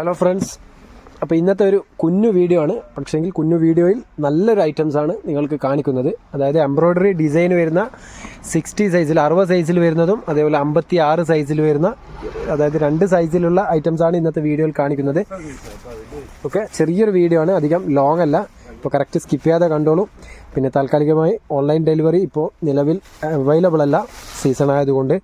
Hello friends അപ്പോൾ ഇന്നത്തെ ഒരു കുഞ്ഞു വീഡിയോ ആണ്. പക്ഷേങ്കിൽ കുഞ്ഞു വീഡിയോയിൽ നല്ലൊരു ഐറ്റംസ് ആണ് നിങ്ങൾക്ക് കാണിക്കുന്നത്. അതായത് എംബ്രോയ്ഡറി ഡിസൈൻ വരുന്ന സിക്സ്റ്റി സൈസിൽ അറുപത് സൈസിൽ വരുന്നതും അതേപോലെ അമ്പത്തി ആറ് സൈസിൽ വരുന്ന അതായത് രണ്ട് സൈസിലുള്ള ഐറ്റംസ് ആണ് ഇന്നത്തെ വീഡിയോയിൽ കാണിക്കുന്നത്. ഓക്കെ ചെറിയൊരു വീഡിയോ ആണ്. അധികം ലോങ് അല്ല. ഇപ്പോൾ കറക്റ്റ് സ്കിപ്പ് ചെയ്യാതെ കണ്ടോളൂ. പിന്നെ താൽക്കാലികമായി ഓൺലൈൻ ഡെലിവറി ഇപ്പോൾ നിലവിൽ അവൈലബിൾ അല്ല. സീസൺ ആയതുകൊണ്ട്.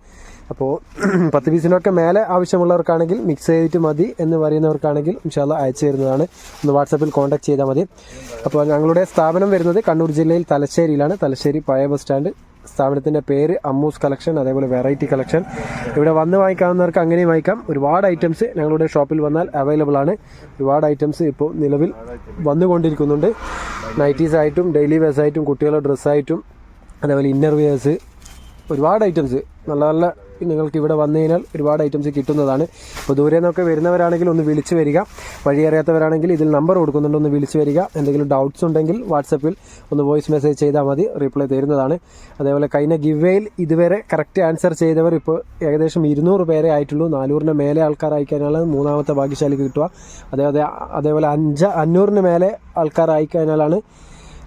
അപ്പോൾ പത്ത് പീസിനൊക്കെ മേലെ ആവശ്യമുള്ളവർക്കാണെങ്കിൽ മിക്സ് ചെയ്തിട്ട് മതി എന്ന് പറയുന്നവർക്കാണെങ്കിൽ ഇൻഷാല്ല അയച്ചു തരുന്നതാണ്. ഒന്ന് വാട്സപ്പിൽ കോൺടാക്ട് ചെയ്താൽ മതി. അപ്പോൾ ഞങ്ങളുടെ സ്ഥാപനം വരുന്നത് കണ്ണൂർ ജില്ലയിൽ തലശ്ശേരിയിലാണ്. തലശ്ശേരി പഴയ ബസ് സ്റ്റാൻഡ്. സ്ഥാപനത്തിന്റെ പേര് അമ്മൂസ് കളക്ഷൻ അതേപോലെ വെറൈറ്റി കളക്ഷൻ. ഇവിടെ വന്ന് വാങ്ങിക്കാവുന്നവർക്ക് അങ്ങനെയും വാങ്ങിക്കാം. ഒരുപാട് ഐറ്റംസ് ഞങ്ങളുടെ ഷോപ്പിൽ വന്നാൽ അവൈലബിൾ ആണ്. ഒരുപാട് ഐറ്റംസ് ഇപ്പോൾ നിലവിൽ വന്നുകൊണ്ടിരിക്കുന്നുണ്ട്. നൈറ്റീസ് ആയിട്ടും ഡെയിലി വെയർസ് ആയിട്ടും കുട്ടികളുടെ ഡ്രസ്സായിട്ടും അതേപോലെ ഇന്നർ ഒരുപാട് ഐറ്റംസ് നല്ല നല്ല നിങ്ങൾക്ക് ഇവിടെ വന്നു കഴിഞ്ഞാൽ ഒരുപാട് ഐറ്റംസ് കിട്ടുന്നതാണ്. അപ്പോൾ ദൂരെ നിന്നൊക്കെ വരുന്നവരാണെങ്കിൽ ഒന്ന് വിളിച്ച് വരിക. വഴി അറിയാത്തവരാണെങ്കിൽ ഇതിൽ നമ്പർ കൊടുക്കുന്നുണ്ട് ഒന്ന് വിളിച്ച് വരിക. എന്തെങ്കിലും ഡൗട്ട്സ് ഉണ്ടെങ്കിൽ വാട്സപ്പിൽ ഒന്ന് വോയിസ് മെസ്സേജ് ചെയ്താൽ മതി റിപ്ലൈ തരുന്നതാണ്. അതേപോലെ കഴിഞ്ഞ ഗിവേയിൽ ഇതുവരെ കറക്റ്റ് ആൻസർ ചെയ്തവർ ഇപ്പോൾ ഏകദേശം ഇരുന്നൂറ് പേരെ ആയിട്ടുള്ളൂ. നാനൂറിന് മേലെ അയക്കാനാണ് മൂന്നാമത്തെ ഭാഗ്യശാലിക്ക് കിട്ടുക. അതേപോലെ അതേപോലെ അഞ്ച് അഞ്ഞൂറിന് മേലെ ആൾക്കാർ അയക്കാനാലാണ്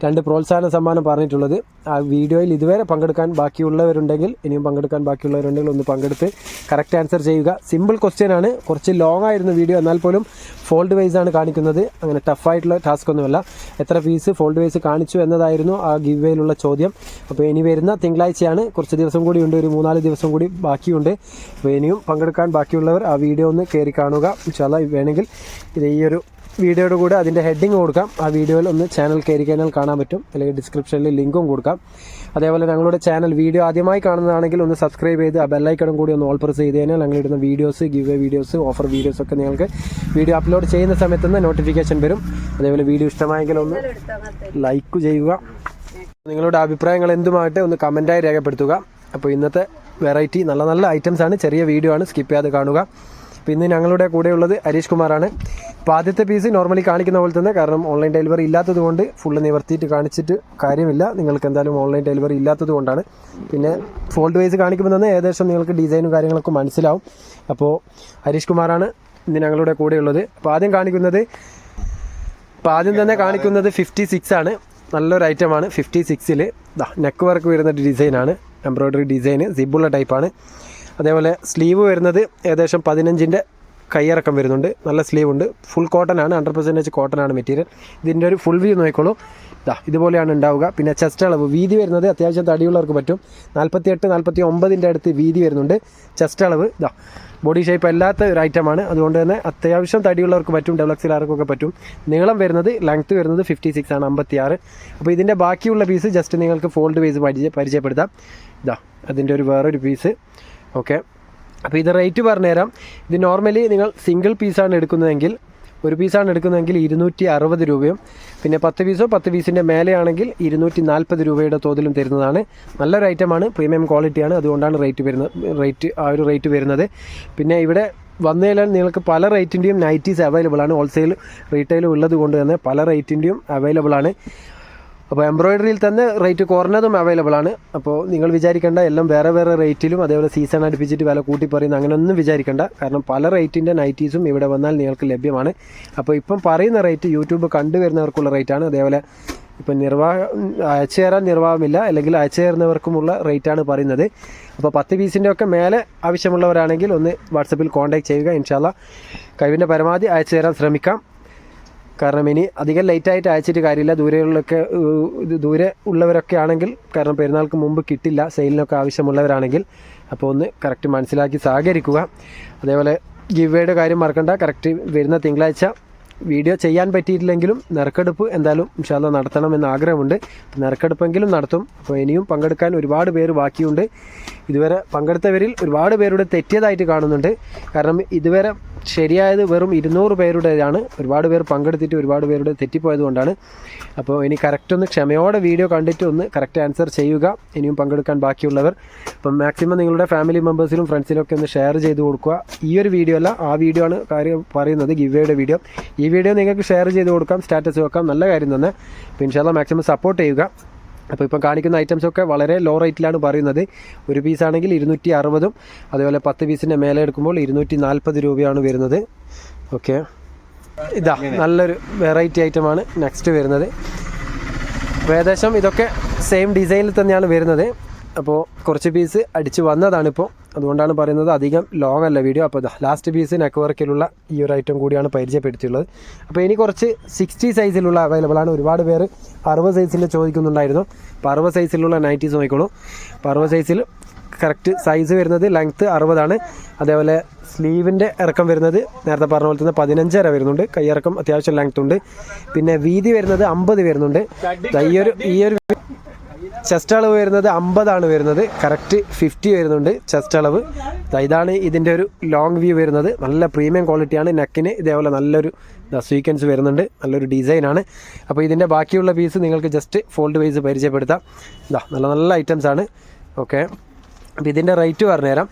രണ്ട് പ്രോത്സാഹന സമ്മാനം പറഞ്ഞിട്ടുള്ളത്. ആ വീഡിയോയിൽ ഇതുവരെ പങ്കെടുക്കാൻ ബാക്കിയുള്ളവരുണ്ടെങ്കിൽ ഇനിയും പങ്കെടുക്കാൻ ബാക്കിയുള്ളവരുണ്ടെങ്കിൽ ഒന്ന് പങ്കെടുത്ത് കറക്റ്റ് ആൻസർ ചെയ്യുക. സിമ്പിൾ ക്വസ്റ്റ്യൻ ആണ്. കുറച്ച് ലോങ് ആയിരുന്നു വീഡിയോ എന്നാൽ പോലും ഫോൾഡ് വൈസ് ആണ് കാണിക്കുന്നത്. അങ്ങനെ ടഫായിട്ടുള്ള ടാസ്ക് ഒന്നുമല്ല. എത്ര ഫീസ് ഫോൾഡ് വൈസ് കാണിച്ചു എന്നതായിരുന്നു ആ ഗിവേയിലുള്ള ചോദ്യം. അപ്പോൾ ഇനി വരുന്ന തിങ്കളാഴ്ചയാണ്. കുറച്ച് ദിവസം കൂടി ഉണ്ട്. ഒരു മൂന്നാൽ ദിവസം കൂടി ബാക്കിയുണ്ട്. അപ്പോൾ ഇനിയും പങ്കെടുക്കാൻ ബാക്കിയുള്ളവർ ആ വീഡിയോ ഒന്ന് കയറി കാണുക. ചില വേണമെങ്കിൽ ഇത് ഈ ഒരു വീഡിയോയുടെ കൂടെ അതിന്റെ ഹെഡിങ് കൊടുക്കാം. ആ വീഡിയോയിൽ ഒന്ന് ചാനൽ കയറി കഴിഞ്ഞാൽ കാണാൻ പറ്റും. അല്ലെങ്കിൽ ഡിസ്ക്രിപ്ഷനിൽ ലിങ്കും കൊടുക്കാം. അതേപോലെ ഞങ്ങളുടെ ചാനൽ വീഡിയോ ആദ്യമായി കാണുന്നതാണെങ്കിൽ ഒന്ന് സബ്സ്ക്രൈബ് ചെയ്ത് ആ ബെല്ലൈക്കണം കൂടി ഒന്ന് ഓൾ പ്രസ് ചെയ്ത് കഴിഞ്ഞാൽ ഞങ്ങളിടുന്ന videos give videos offer videos ഒക്കെ നിങ്ങൾക്ക് വീഡിയോ അപ്ലോഡ് ചെയ്യുന്ന സമയത്ത് നിന്ന് നോട്ടിഫിക്കേഷൻ വരും. അതേപോലെ വീഡിയോ ഇഷ്ടമായെങ്കിൽ ഒന്ന് ലൈക്ക് ചെയ്യുക. നിങ്ങളുടെ അഭിപ്രായങ്ങൾ എന്തുമായിട്ട് ഒന്ന് കമന്റായി രേഖപ്പെടുത്തുക. അപ്പോൾ ഇന്നത്തെ വെറൈറ്റി നല്ല നല്ല ഐറ്റംസ് ആണ്. ചെറിയ വീഡിയോ ആണ്. സ്കിപ്പ് ചെയ്യാതെ കാണുക. അപ്പോൾ ഞങ്ങളുടെ കൂടെ ഉള്ളത് ഹരീഷ് കുമാറാണ്. അപ്പോൾ ആദ്യത്തെ പീസ് നോർമലി കാണിക്കുന്ന പോലെ തന്നെ കാരണം ഓൺലൈൻ ഡെലിവറി ഇല്ലാത്തതുകൊണ്ട് ഫുള്ള് നിവർത്തിയിട്ട് കാണിച്ചിട്ട് കാര്യമില്ല. നിങ്ങൾക്ക് എന്തായാലും ഓൺലൈൻ ഡെലിവറി ഇല്ലാത്തത് കൊണ്ടാണ്. പിന്നെ ഫോൾഡ് വൈസ് കാണിക്കുമ്പോൾ തന്നെ ഏകദേശം നിങ്ങൾക്ക് ഡിസൈനും കാര്യങ്ങളൊക്കെ മനസ്സിലാവും. അപ്പോൾ ഹരീഷ് കുമാറാണ് ഇന്ന് ഞങ്ങളുടെ കൂടെ ഉള്ളത്. അപ്പോൾ ആദ്യം കാണിക്കുന്നത് അപ്പോൾ ആദ്യം തന്നെ കാണിക്കുന്നത് ഫിഫ്റ്റി സിക്സ് ആണ്. നല്ലൊരു ഐറ്റമാണ് ഫിഫ്റ്റി സിക്സിൽ നെക്ക് വർക്ക് വരുന്ന ഡിസൈനാണ് എംബ്രോയ്ഡറി ഡിസൈന് സിബുള്ള ടൈപ്പാണ് അതേപോലെ സ്ലീവ് വരുന്നത് ഏകദേശം പതിനഞ്ചിന്റെ കയ്യിറക്കം വരുന്നുണ്ട്. നല്ല സ്ലീവ് ഉണ്ട് ഫുൾ കോട്ടൺ ആണ്. ഹൺഡ്രഡ് പെർസെന്റേജ് കോട്ടൺ ആണ് മെറ്റീരിയൽ ഇതിന്റെ ഒരു ഫുൾ വ്യൂ നോക്കിക്കോളൂ. ഇതാ ഇതുപോലെയാണ് ഉണ്ടാവുക. പിന്നെ ചെസ്റ്റ് അളവ്. വീതി വരുന്നത് അത്യാവശ്യം തടിയുള്ളവർക്ക് പറ്റും. നാൽപ്പത്തി എട്ട് നാൽപ്പത്തി ഒമ്പതിന്റെ അടുത്ത് വീതി വരുന്നുണ്ട്. ചെസ്റ്റ് അളവ്. ഇതാ ബോഡി ഷേപ്പ് അല്ലാത്ത ഒരു ഐറ്റമാണ് അതുകൊണ്ട് തന്നെ അത്യാവശ്യം തടിയുള്ളവർക്ക് പറ്റും. ഡെവലക്സിലാർക്കൊക്കെ പറ്റും. നീളം വരുന്നത് ലെങ്ത്ത് വരുന്നത് ഫിഫ്റ്റി സിക്സ് ആണ് അമ്പത്തി ആറ് അപ്പോൾ ഇതിന്റെ ബാക്കിയുള്ള പീസ് ജസ്റ്റ് നിങ്ങൾക്ക് ഫോൾഡ് പീസ് പരിചയ പരിചയപ്പെടുത്താം. ഇതാ അതിന്റെ ഒരു വേറൊരു പീസ് ഓക്കെ അപ്പോൾ ഇത് റേറ്റ് പറഞ്ഞുതരാം. ഇത് നോർമലി നിങ്ങൾ സിംഗിൾ പീസാണ് എടുക്കുന്നതെങ്കിൽ ഒരു പീസാണ് എടുക്കുന്നതെങ്കിൽ ഇരുന്നൂറ്റി അറുപത് രൂപയും പിന്നെ പത്ത് പീസോ പത്ത് പീസിന്റെ മേലെയാണെങ്കിൽ ഇരുന്നൂറ്റി നാൽപ്പത് രൂപയുടെ തോതിലും തരുന്നതാണ്. നല്ലൊരു ഐറ്റമാണ് പ്രീമിയം ക്വാളിറ്റിയാണ് അതുകൊണ്ടാണ് റേറ്റ് വരുന്നത് റേറ്റ് ആ ഒരു റേറ്റ് വരുന്നത്. പിന്നെ ഇവിടെ വന്നു കഴിഞ്ഞാൽ നിങ്ങൾക്ക് പല റേറ്റിന്റെയും നൈറ്റീസ് അവൈലബിൾ ആണ്. ഹോൾസെയിൽ റീറ്റെയിലും ഉള്ളത് കൊണ്ട് തന്നെ പല റേറ്റിന്റെയും അവൈലബിൾ ആണ്. അപ്പോൾ എംബ്രോയിഡറിയിൽ തന്നെ റേറ്റ് കുറഞ്ഞതും അവൈലബിൾ ആണ്. അപ്പോൾ നിങ്ങൾ വിചാരിക്കേണ്ട എല്ലാം വേറെ വേറെ റേറ്റിലും അതേപോലെ സീസൺ അടുപ്പിച്ചിട്ട് വില കൂട്ടി പറയുന്ന അങ്ങനെയൊന്നും വിചാരിക്കേണ്ട. കാരണം പല റേറ്റിന്റെ നൈറ്റീസും ഇവിടെ വന്നാൽ നിങ്ങൾക്ക് ലഭ്യമാണ്. അപ്പോൾ ഇപ്പം പറയുന്ന റേറ്റ് യൂട്യൂബ് കണ്ടുവരുന്നവർക്കുള്ള റേറ്റാണ് അതേപോലെ ഇപ്പം നിർവാഹ അയച്ചു തരാൻ നിർവാഹമില്ല അല്ലെങ്കിൽ അയച്ചു തരുന്നവർക്കുമുള്ള റേറ്റാണ് പറയുന്നത്. അപ്പോൾ പത്ത് പീസിന്റെ ഒക്കെ മേലെ ആവശ്യമുള്ളവരാണെങ്കിൽ ഒന്ന് വാട്സപ്പിൽ കോൺടാക്ട് ചെയ്യുക. ഇൻഷാല്ല കഴിവിന്റെ പരമാവധി അയച്ചു തരാൻ ശ്രമിക്കാം. കാരണം ഇനി അധികം ലേറ്റായിട്ട് അയച്ചിട്ട് കാര്യമില്ല. ദൂരെയുള്ളൊക്കെ ദൂരെ ഉള്ളവരൊക്കെ ആണെങ്കിൽ കാരണം പെരുന്നാൾക്ക് മുമ്പ് കിട്ടില്ല സെയിലിനൊക്കെ ആവശ്യമുള്ളവരാണെങ്കിൽ അപ്പോൾ ഒന്ന് കറക്റ്റ് മനസ്സിലാക്കി സഹകരിക്കുക. അതേപോലെ ഗിവേയുടെ കാര്യം മറക്കണ്ട. കറക്റ്റ് വരുന്ന തിങ്കളാഴ്ച വീഡിയോ ചെയ്യാൻ പറ്റിയിട്ടില്ലെങ്കിലും നറുക്കെടുപ്പ് എന്തായാലും ഇൻഷാല്ല നടത്തണമെന്ന് ആഗ്രഹമുണ്ട്. നറുക്കെടുപ്പെങ്കിലും നടത്തും. അപ്പോൾ ഇനിയും പങ്കെടുക്കാൻ ഒരുപാട് പേര് ബാക്കിയുണ്ട്. ഇതുവരെ പങ്കെടുത്തവരിൽ ഒരുപാട് പേരുടെ തെറ്റിയതായിട്ട് കാണുന്നുണ്ട്. കാരണം ഇതുവരെ ശരിയായത് വെറും ഇരുന്നൂറ് പേരുടേതാണ്. ഒരുപാട് പേർ പങ്കെടുത്തിട്ട് ഒരുപാട് പേരുടെ തെറ്റിപ്പോയത് കൊണ്ടാണ്. അപ്പോൾ ഇനി കറക്റ്റ് ഒന്ന് ക്ഷമയോടെ വീഡിയോ കണ്ടിട്ട് ഒന്ന് കറക്റ്റ് ആൻസർ ചെയ്യുക. ഇനിയും പങ്കെടുക്കാൻ ബാക്കിയുള്ളവർ. അപ്പം മാക്സിമം നിങ്ങളുടെ ഫാമിലി മെമ്പേഴ്സിലും ഫ്രണ്ട്സിലും ഒക്കെ ഒന്ന് ഷെയർ ചെയ്ത് കൊടുക്കുക. ഈ ഒരു വീഡിയോ അല്ല ആ വീഡിയോ ആണ് കാര്യം പറയുന്നത് ഗിവേയുടെ വീഡിയോ ഈ വീഡിയോ നിങ്ങൾക്ക് ഷെയർ ചെയ്ത് കൊടുക്കാം സ്റ്റാറ്റസ് വെക്കാം നല്ല കാര്യം തന്നെ. അപ്പോൾ മാക്സിമം സപ്പോർട്ട് ചെയ്യുക. അപ്പോൾ ഇപ്പം കാണിക്കുന്ന ഐറ്റംസ് ഒക്കെ വളരെ ലോ റേറ്റിലാണ് പറയുന്നത്. ഒരു പീസാണെങ്കിൽ ഇരുന്നൂറ്റി അറുപതും അതുപോലെ പത്ത് പീസിന്റെ മേലെ എടുക്കുമ്പോൾ ഇരുന്നൂറ്റി നാൽപ്പത് രൂപയാണ് വരുന്നത്. ഓക്കെ ഇതാ നല്ലൊരു വെറൈറ്റി ഐറ്റമാണ് നെക്സ്റ്റ് വരുന്നത്. ഏകദേശം ഇതൊക്കെ സെയിം ഡിസൈനിൽ തന്നെയാണ് വരുന്നത്. അപ്പോൾ കുറച്ച് പീസ് അടിച്ച് വന്നതാണ് ഇപ്പോൾ അതുകൊണ്ടാണ് പറയുന്നത് അധികം ലോങ് അല്ല വീഡിയോ അപ്പോൾ ലാസ്റ്റ് പീസ് നെക്ക് വർക്കിലുള്ള ഈ ഒരു ഐറ്റം കൂടിയാണ് പരിചയപ്പെടുത്തിയുള്ളത്. അപ്പോൾ ഇനി കുറച്ച് സിക്സ്റ്റി സൈസിലുള്ള അവൈലബിൾ ആണ്. ഒരുപാട് പേര് അറുപത് സൈസിന്റെ ചോദിക്കുന്നുണ്ടായിരുന്നു. അപ്പോൾ അറുപത് സൈസിലുള്ള നൈറ്റീസ് നോക്കിക്കോളൂ. അപ്പോൾ അറുപത് സൈസിൽ കറക്റ്റ് സൈസ് വരുന്നത് ലെങ്ത്ത് അറുപതാണ്. അതേപോലെ സ്ലീവിന്റെ ഇറക്കം വരുന്നത് നേരത്തെ പറഞ്ഞ പോലെ തന്നെ പതിനഞ്ചര വരുന്നുണ്ട്. കൈയിറക്കം അത്യാവശ്യം ലെങ്ത് ഉണ്ട്. പിന്നെ വീതി വരുന്നത് അമ്പത് വരുന്നുണ്ട്. ഈ ഒരു ഈ ഒരു ചെസ്റ്റ് അളവ് വരുന്നത് അമ്പതാണ് വരുന്നത്. കറക്റ്റ് ഫിഫ്റ്റി വരുന്നുണ്ട് ചെസ്റ്റ് അളവ് ഇതാണ് ഇതിന്റെ ഒരു ലോങ് വ്യൂ വരുന്നത്. നല്ല പ്രീമിയം ക്വാളിറ്റിയാണ് നെക്കിന് ഇതേപോലെ നല്ലൊരു സ്വീക്വൻസ് വരുന്നുണ്ട്. നല്ലൊരു ഡിസൈനാണ് അപ്പോൾ ഇതിന്റെ ബാക്കിയുള്ള പീസ് നിങ്ങൾക്ക് ജസ്റ്റ് ഫോൾഡ് വൈസ് പരിചയപ്പെടുത്താം. ഇതാ നല്ല നല്ല ഐറ്റംസ് ആണ്. ഓക്കെ അപ്പോൾ ഇതിന്റെ റേറ്റ് പറഞ്ഞുതരാം.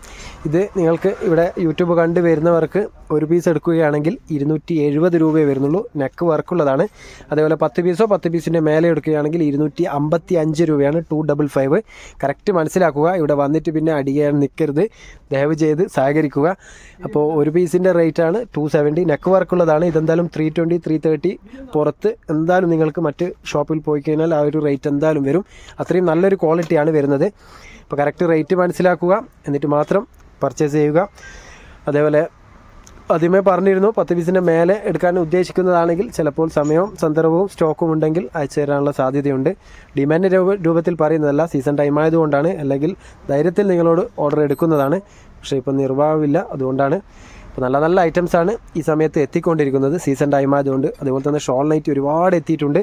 ഇത് നിങ്ങൾക്ക് ഇവിടെ യൂട്യൂബ് കണ്ട് വരുന്നവർക്ക് ഒരു പീസ് എടുക്കുകയാണെങ്കിൽ ഇരുന്നൂറ്റി എഴുപത് രൂപയെ വരുന്നുള്ളൂ. നെക്ക് വർക്കുള്ളതാണ് അതേപോലെ പത്ത് പീസോ പത്ത് പീസിന്റെ മേലെ എടുക്കുകയാണെങ്കിൽ ഇരുന്നൂറ്റി അമ്പത്തി അഞ്ച് രൂപയാണ് ടു ഡബിൾ ഫൈവ് കറക്റ്റ് മനസ്സിലാക്കുക. ഇവിടെ വന്നിട്ട് പിന്നെ അടിയാൻ നിൽക്കരുത് ദയവ് ചെയ്ത് സഹകരിക്കുക. അപ്പോൾ ഒരു പീസിന്റെ റേറ്റാണ് ടു സെവന്റി നെക്ക് വർക്കുള്ളതാണ് ഇതെന്തായാലും ത്രീ ട്വന്റി ത്രീ തേർട്ടി പുറത്ത് എന്തായാലും നിങ്ങൾക്ക് മറ്റ് ഷോപ്പിൽ പോയി കഴിഞ്ഞാൽ ആ ഒരു റേറ്റ് എന്തായാലും വരും. അത്രയും നല്ലൊരു ക്വാളിറ്റിയാണ് വരുന്നത്. അപ്പോൾ കറക്റ്റ് റേറ്റ് മനസ്സിലാക്കുക. എന്നിട്ട് മാത്രം പർച്ചേസ് ചെയ്യുക. അതേപോലെ ആദ്യമേ പറഞ്ഞിരുന്നു. പത്ത് പീസിന്റെ മേലെ എടുക്കാൻ ഉദ്ദേശിക്കുന്നതാണെങ്കിൽ ചിലപ്പോൾ സമയവും സന്ദർഭവും സ്റ്റോക്കും ഉണ്ടെങ്കിൽ അയച്ചു തരാനുള്ള സാധ്യതയുണ്ട്. ഡിമാൻഡ് രൂപ രൂപത്തിൽ പറയുന്നതല്ല സീസൺ ടൈം ആയതുകൊണ്ടാണ് അല്ലെങ്കിൽ ധൈര്യത്തിൽ നിങ്ങളോട് ഓർഡർ എടുക്കുന്നതാണ്. പക്ഷേ ഇപ്പം നിർവാഹമില്ല അതുകൊണ്ടാണ്. അപ്പോൾ നല്ല നല്ല ഐറ്റംസ് ആണ് ഈ സമയത്ത് എത്തിക്കൊണ്ടിരിക്കുന്നത്. സീസൺ ടൈം ആയതുകൊണ്ട് അതുപോലെ തന്നെ ഷോൾ നൈറ്റ് ഒരുപാട് എത്തിയിട്ടുണ്ട്.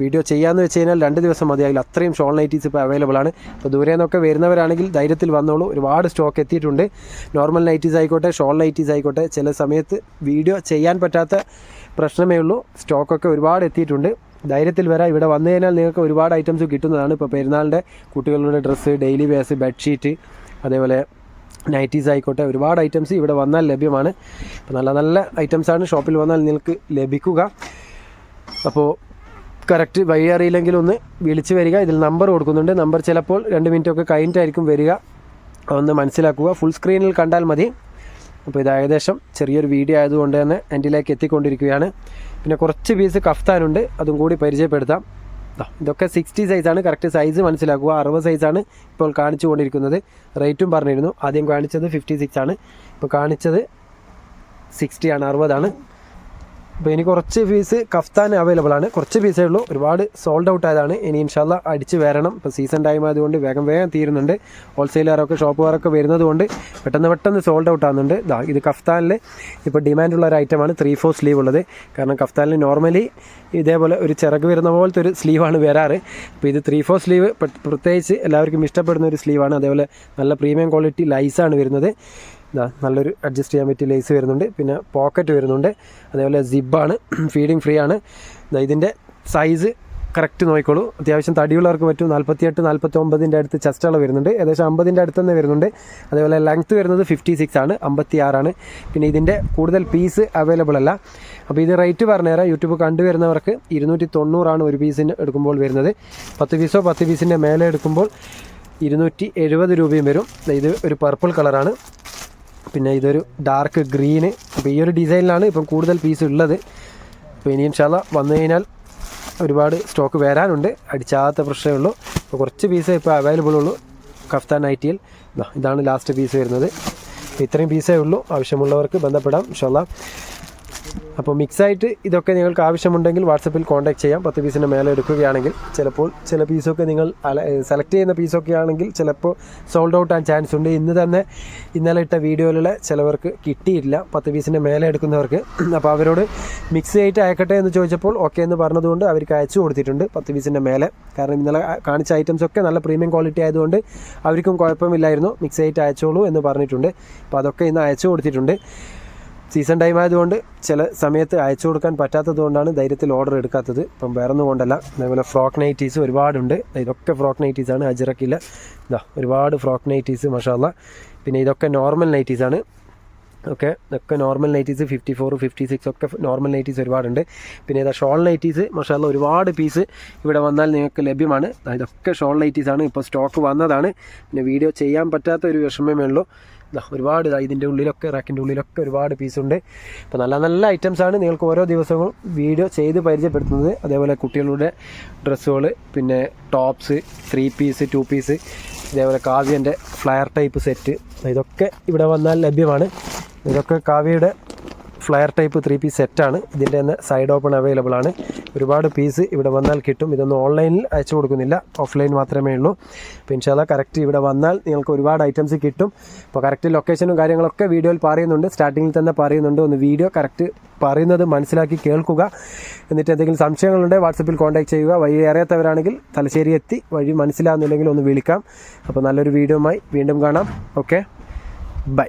വീഡിയോ ചെയ്യാമെന്ന് വെച്ച് കഴിഞ്ഞാൽ രണ്ട് ദിവസം മതിയാകില്ല അത്രയും ഷോൾ നൈറ്റീസ് ഇപ്പോൾ അവൈലബിൾ ആണ്. അപ്പോൾ ദൂരെ നിന്നൊക്കെ വരുന്നവരാണെങ്കിൽ ധൈര്യത്തിൽ വന്നോളൂ. ഒരുപാട് സ്റ്റോക്ക് എത്തിയിട്ടുണ്ട്. നോർമൽ നൈറ്റീസ് ആയിക്കോട്ടെ ഷോൾ നൈറ്റീസ് ആയിക്കോട്ടെ ചില സമയത്ത് വീഡിയോ ചെയ്യാൻ പറ്റാത്ത പ്രശ്നമേ ഉള്ളൂ. സ്റ്റോക്കൊക്കെ ഒരുപാട് എത്തിയിട്ടുണ്ട്. ധൈര്യത്തിൽ വരാം. ഇവിടെ വന്നു കഴിഞ്ഞാൽ നിങ്ങൾക്ക് ഒരുപാട് ഐറ്റംസ് കിട്ടുന്നതാണ്. ഇപ്പോൾ പെരുന്നാളിന്റെ കുട്ടികളുടെ ഡ്രസ്സ് ഡെയിലി വെയർസ് ബെഡ്ഷീറ്റ് അതേപോലെ നൈറ്റീസ് ആയിക്കോട്ടെ ഒരുപാട് ഐറ്റംസ് ഇവിടെ വന്നാൽ ലഭ്യമാണ്. അപ്പോൾ നല്ല നല്ല ഐറ്റംസാണ് ഷോപ്പിൽ വന്നാൽ നിങ്ങൾക്ക് ലഭിക്കുക. അപ്പോൾ കറക്റ്റ് വഴി അറിയില്ലെങ്കിൽ ഒന്ന് വിളിച്ച് വരിക. ഇതിൽ നമ്പർ കൊടുക്കുന്നുണ്ട്. നമ്പർ ചിലപ്പോൾ രണ്ട് മിനിറ്റ് ഒക്കെ കഴിഞ്ഞിട്ടായിരിക്കും വരിക. ഒന്ന് മനസ്സിലാക്കുക. ഫുൾ സ്ക്രീനിൽ കണ്ടാൽ മതി. അപ്പോൾ ഇത് ഏകദേശം ചെറിയൊരു വീഡിയോ ആയതുകൊണ്ട് തന്നെ എന്റിലേക്ക് എത്തിക്കൊണ്ടിരിക്കുകയാണ്. പിന്നെ കുറച്ച് പീസ് കഫ്താനുണ്ട് അതും കൂടി പരിചയപ്പെടുത്താം. ഇതൊക്കെ സിക്സ്റ്റി സൈസാണ് കറക്റ്റ് സൈസ് മനസ്സിലാക്കുക. അറുപത് സൈസാണ് ഇപ്പോൾ കാണിച്ചു കൊണ്ടിരിക്കുന്നത് റേറ്റും പറഞ്ഞിരുന്നു. ആദ്യം കാണിച്ചത് ഫിഫ്റ്റി സിക്സ് ആണ്. ഇപ്പോൾ കാണിച്ചത് സിക്സ്റ്റി ആണ് അറുപതാണ്. അപ്പോൾ ഇനി കുറച്ച് പീസ് കഫ്താൻ അവൈലബിൾ ആണ്. കുറച്ച് പീസേ ഉള്ളൂ ഒരുപാട് സോൾഡ് ഔട്ട് ആയതാണ്. ഇനി ഇൻഷാല്ല അടിച്ച് വരണം. ഇപ്പോൾ സീസൺ ടൈം ആയതുകൊണ്ട് വേഗം വേഗം തീരുന്നുണ്ട്. ഹോൾസെയിലറൊക്കെ ഷോപ്പുകാരൊക്കെ വരുന്നത് കൊണ്ട് പെട്ടെന്ന് പെട്ടെന്ന് സോൾഡ് ഔട്ട് ആകുന്നുണ്ട് ഇതാ ഇത് കഫ്താനിൽ ഇപ്പോൾ ഡിമാൻഡുള്ള ഒരു ഐറ്റമാണ് ത്രീ ഫോർ സ്ലീവ് ഉള്ളത്. കാരണം കഫ്താനിൽ നോർമലി ഇതേപോലെ ഒരു ചിറക് വരുന്ന പോലത്തെ ഒരു സ്ലീവാണ് വരാറ്. അപ്പോൾ ഇത് ത്രീ ഫോർ സ്ലീവ് പ്രത്യേകിച്ച് എല്ലാവർക്കും ഇഷ്ടപ്പെടുന്ന ഒരു സ്ലീവാണ് അതേപോലെ നല്ല പ്രീമിയം ക്വാളിറ്റി ലൈസാണ് വരുന്നത്. നല്ലൊരു അഡ്ജസ്റ്റ് ചെയ്യാൻ പറ്റിയ ലേസ് വരുന്നുണ്ട്. പിന്നെ പോക്കറ്റ് വരുന്നുണ്ട്. അതേപോലെ സിബാണ് ഫീഡിങ് ഫ്രീ ആണ്. ഇതാ ഇതിന്റെ സൈസ് കറക്റ്റ് നോക്കിക്കോളൂ. അത്യാവശ്യം തടിയുള്ളവർക്ക് പറ്റും. നാൽപ്പത്തിയെട്ട് നാൽപ്പത്തി ഒമ്പതിന്റെ അടുത്ത് ചെസ്റ്റുകൾ വരുന്നുണ്ട്. ഏകദേശം അമ്പതിന്റെ അടുത്ത് തന്നെ വരുന്നുണ്ട്. അതേപോലെ ലെങ്ത്ത് വരുന്നത് ഫിഫ്റ്റി സിക്സ് ആണ്. അമ്പത്തി ആറാണ് പിന്നെ ഇതിന്റെ കൂടുതൽ പീസ് അവൈലബിൾ അല്ല. അപ്പോൾ ഇത് റേറ്റ് പറഞ്ഞുതരാം. യൂട്യൂബ് കണ്ടുവരുന്നവർക്ക് ഇരുന്നൂറ്റി തൊണ്ണൂറാണ് ഒരു പീസിന് എടുക്കുമ്പോൾ വരുന്നത്. പത്ത് പീസോ പത്ത് പീസിന്റെ മേലെ എടുക്കുമ്പോൾ ഇരുന്നൂറ്റി എഴുപത് രൂപയും വരും. ഇത് ഒരു പർപ്പിൾ കളറാണ് പിന്നെ ഇതൊരു ഡാർക്ക് ഗ്രീന് അപ്പോൾ ഈ ഒരു ഡിസൈനിലാണ് ഇപ്പം കൂടുതൽ പീസ് ഉള്ളത്. അപ്പോൾ ഇനിയും ശാല വന്നു കഴിഞ്ഞാൽ ഒരുപാട് സ്റ്റോക്ക് വരാനുണ്ട്. അടിച്ചാത്ത പ്രശ്നമേ ഉള്ളൂ. അപ്പോൾ കുറച്ച് പീസേ ഇപ്പോൾ അവൈലബിൾ ഉള്ളൂ. കഫ്താൻ ഐ ടിയിൽ ഇതാണ് ലാസ്റ്റ് പീസ് വരുന്നത്. ഇത്രയും പീസേ ഉള്ളൂ. ആവശ്യമുള്ളവർക്ക് ബന്ധപ്പെടാം ഇൻഷാല്ല അപ്പോൾ മിക്സായിട്ട് ഇതൊക്കെ നിങ്ങൾക്ക് ആവശ്യമുണ്ടെങ്കിൽ വാട്സപ്പിൽ കോൺടാക്ട് ചെയ്യാം. പത്ത് പീസിന്റെ മേലെ എടുക്കുകയാണെങ്കിൽ ചിലപ്പോൾ ചില പീസൊക്കെ നിങ്ങൾ സെലക്ട് ചെയ്യുന്ന പീസൊക്കെ ആണെങ്കിൽ ചിലപ്പോൾ സോൾഡ് ഔട്ട് ആൻ ചാൻസ് ഉണ്ട്. ഇന്ന് തന്നെ ഇന്നലെ ഇട്ട വീഡിയോയിലുള്ള ചിലവർക്ക് കിട്ടിയിട്ടില്ല. പത്ത് പീസിന്റെ മേലെ എടുക്കുന്നവർക്ക്. അപ്പോൾ അവരോട് മിക്സ് ആയിട്ട് അയക്കട്ടെ എന്ന് ചോദിച്ചപ്പോൾ ഓക്കെ എന്ന് പറഞ്ഞതുകൊണ്ട് അവർക്ക് അയച്ചു കൊടുത്തിട്ടുണ്ട് പത്ത് പീസിന്റെ മേലെ. കാരണം ഇന്നലെ കാണിച്ച ഐറ്റംസ് ഒക്കെ നല്ല പ്രീമിയം ക്വാളിറ്റി ആയതുകൊണ്ട് അവർക്കും കുഴപ്പമില്ലായിരുന്നു. മിക്സ് ആയിട്ട് അയച്ചോളൂ എന്ന് പറഞ്ഞിട്ടുണ്ട്. അപ്പോൾ അതൊക്കെ ഇന്ന് അയച്ചു കൊടുത്തിട്ടുണ്ട്. സീസൺ ടൈം ആയതുകൊണ്ട് ചില സമയത്ത് അയച്ചു കൊടുക്കാൻ പറ്റാത്തത് കൊണ്ടാണ് ധൈര്യത്തിൽ ഓർഡർ എടുക്കാത്തത്. ഇപ്പം വേറെ ഒന്നും കൊണ്ടല്ല. അതേപോലെ ഫ്രോക്ക് നൈറ്റീസ് ഒരുപാടുണ്ട്. ഇതൊക്കെ ഫ്രോക്ക് നൈറ്റീസ് ആണ്. അജിറക്കില്ല ഇതാ ഒരുപാട് ഫ്രോക്ക് നൈറ്റീസ് മഷാല്ല പിന്നെ ഇതൊക്കെ നോർമൽ നൈറ്റീസ് ആണ്. ഓക്കെ ഇതൊക്കെ normal nighties fifty four fifty six ഒക്കെ നോർമൽ നൈറ്റീസ് ഒരുപാടുണ്ട്. പിന്നെ ഇതാ ഷോൾ നൈറ്റീസ് മഷാല ഒരുപാട് പീസ് ഇവിടെ വന്നാൽ നിങ്ങൾക്ക് ലഭ്യമാണ്. ഇതൊക്കെ ഷോൾ നൈറ്റീസ് ആണ്. ഇപ്പോൾ സ്റ്റോക്ക് വന്നതാണ്. പിന്നെ വീഡിയോ ചെയ്യാൻ പറ്റാത്ത ഒരു വിഷമമേ ഉള്ളൂ. ഒരുപാട് ഇതാ ഇതിന്റെ ഉള്ളിലൊക്കെ റാക്കിന്റെ ഉള്ളിലൊക്കെ ഒരുപാട് പീസുണ്ട്. അപ്പോൾ നല്ല നല്ല ഐറ്റംസ് ആണ് നിങ്ങൾക്ക് ഓരോ ദിവസവും വീഡിയോ ചെയ്ത് പരിചയപ്പെടുത്തുന്നത്. അതേപോലെ കുട്ടികളുടെ ഡ്രസ്സുകൾ പിന്നെ tops three piece two piece ഇതേപോലെ കാവ്യന്റെ ഫ്ലയർ ടൈപ്പ് സെറ്റ്. ഇതൊക്കെ ഇവിടെ വന്നാൽ ലഭ്യമാണ്. ഇതൊക്കെ കാവ്യയുടെ ഫ്ലയർ ടൈപ്പ് ത്രീ പീസ് സെറ്റാണ്. ഇതിന്റെ തന്നെ സൈഡ് ഓപ്പൺ അവൈലബിൾ ആണ്. ഒരുപാട് പീസ് ഇവിടെ വന്നാൽ കിട്ടും. ഇതൊന്നും ഓൺലൈനിൽ അയച്ചു കൊടുക്കുന്നില്ല. ഓഫ്ലൈൻ മാത്രമേ ഉള്ളൂ. അപ്പോൾ ഇൻഷാല്ല കറക്റ്റ് ഇവിടെ വന്നാൽ നിങ്ങൾക്ക് ഒരുപാട് ഐറ്റംസ് കിട്ടും. അപ്പോൾ കറക്റ്റ് ലൊക്കേഷനും കാര്യങ്ങളൊക്കെ വീഡിയോയിൽ പറയുന്നുണ്ട്. സ്റ്റാർട്ടിങ്ങിൽ തന്നെ പറയുന്നുണ്ട്. ഒന്ന് വീഡിയോ കറക്റ്റ് പറയുന്നത് മനസ്സിലാക്കി കേൾക്കുക. എന്നിട്ട് എന്തെങ്കിലും സംശയങ്ങളുണ്ടെങ്കിൽ വാട്സപ്പിൽ കോൺടാക്ട് ചെയ്യുക. വഴി അറിയാത്തവരാണെങ്കിൽ തലശ്ശേരി എത്തി. വഴി മനസ്സിലാകുന്നില്ലെങ്കിൽ ഒന്ന് വിളിക്കാം. അപ്പോൾ നല്ലൊരു വീഡിയോമായി വീണ്ടും കാണാം. Okay bye